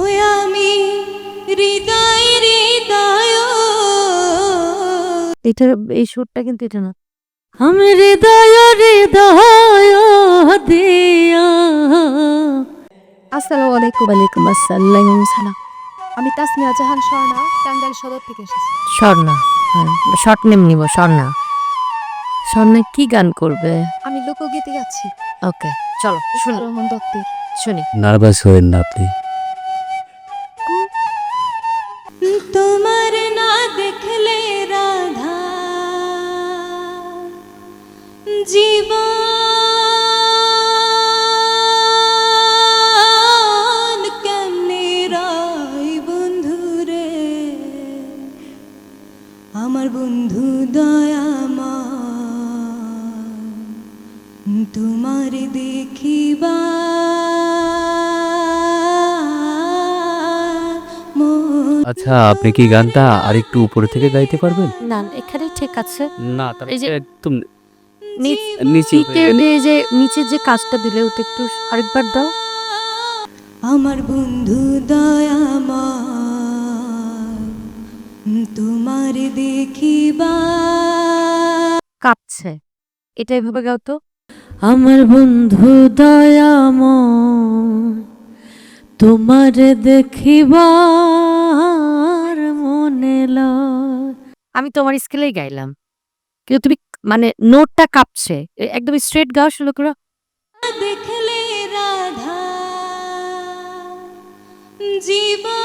হয়ে আমি হৃদয় হৃদয়। এটা এই সুরটা কিন্তু এটা না। আমি হৃদয় হৃদয় দিয়া। আসসালামু আলাইকুম। ওয়ালাইকুম আসসালাম। সালাম আমি তাসমিয়া জাহান স্বর্ণা টাঙ্গাইল সদর থেকে এসেছি। স্বর্ণা হ্যাঁ শর্ট নেম নিব স্বর্ণা। স্বর্ণা কি গান করবে? আমি লোকগীতি গাচ্ছি। ওকে চলো শুনি। রহমান দত্তের। শুনি। নার্ভাস হয়েন না আপনি। তোমার দেখিবা আচ্ছা আপনি কি গানটা আরেকটু উপরে থেকে গাইতে পারবেন? না এখানে ঠিক আছে। না এই যে- একদম নিচ- নিচে এই যে নিচে যে কাজটা দিলে ওটা একটু আরেকবার দাও। আমার বন্ধু দয়াময় তোমার দেখিবা। কাঁপছে। এটা এভাবে গাও তো। আমার বন্ধু দয়াময় তোমার দেখিবার মনে আমি তোমার স্কেলেই গাইলাম। কিন্তু তুমি মানে নোটটা কাঁপছে। একদম স্ট্রেট গাও শুরু করো। দেখলে রাধা জীবন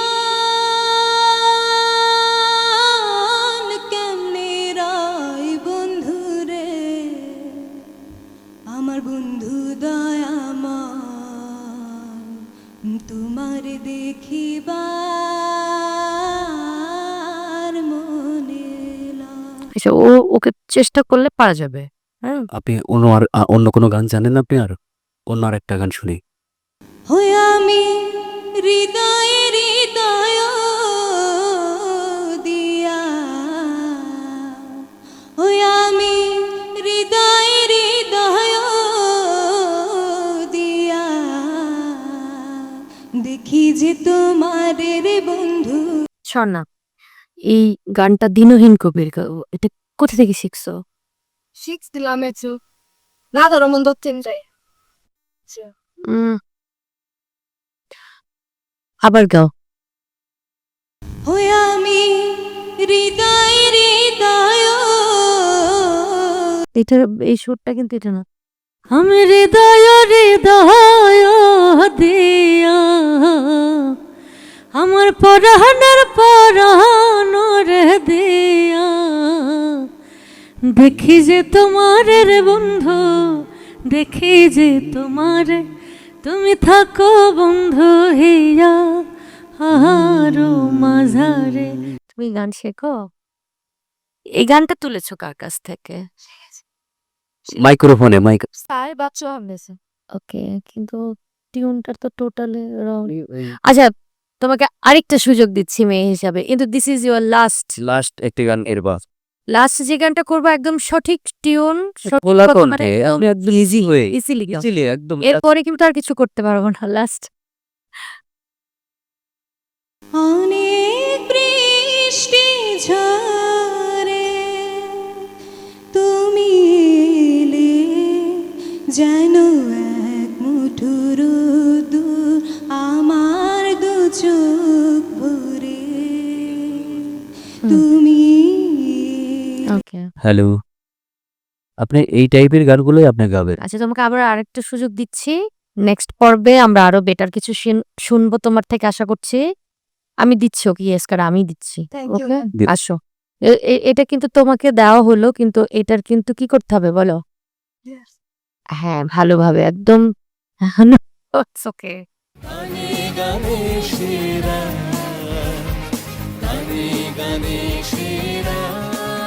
তোমার দেখিবার মনে আচ্ছা ও ওকে চেষ্টা করলে পারা যাবে হ্যাঁ? আপনি অন্য আর অন্য কোনো গান জানেন আপনি? আর অন্য আর একটা গান শুনি। হয়ে আমি হৃদয়ে হৃদয় দেখি যে তোমার রে বন্ধু। স্বর্ণা এই গানটা দিনহীন কবির গা- ও, এটা কোথা থেকে শিখছো? দিলাম এচু রাধা রহমান দত্তের যাই উম, আবার গাও। হয়ে আমি হৃদয়ে হৃদয়। এটা এই সুরটা কিন্তু এটা না। আমি হৃদয় হৃদয় দিয়া। আমার পরাণের পরাণ রে দিয়া। দেখি যে তোমার রে বন্ধু দেখি যে তোমার। তুমি থাকো বন্ধু হিয়া আহারো মাঝারে। তুমি গান শেখো? এই গানটা তুলেছো কার কাছ থেকে? মাইক্রোফোনে মাইক সাই বাচ্চা হয়েছে ওকে কিন্তু টিউনটা তো টোটালি রং আচ্ছা তোমাকে আরেকটা সুযোগ দিচ্ছি মেয়ে হিসাবে। কিন্তু this is your last last একটি গান এরবার লাস্ট যে গানটা করব একদম সঠিক টিউন ইজিলি একদম এরপরে কিন্তু আর কিছু করতে পারব না লাস্ট অনেক বৃষ্টি ঝরে তুমি এলে ভরে তুমি ওকে হ্যালো আপনি এই টাইপের গানগুলোই আপনি গাবেন আচ্ছা তোমাকে আবার আরেকটা সুযোগ দিচ্ছি নেক্সট পর্বে আমরা আরও বেটার কিছু শুন- শুনব তোমার থেকে আশা করছি আমি দিচ্ছি ওকে ইয়েস কার আমি দিচ্ছি ওকে আসো এটা কিন্তু তোমাকে দেওয়া হলো কিন্তু এটার কিন্তু কি করতে হবে বলো হ্যাঁ ভালোভাবে একদম ওকে গানে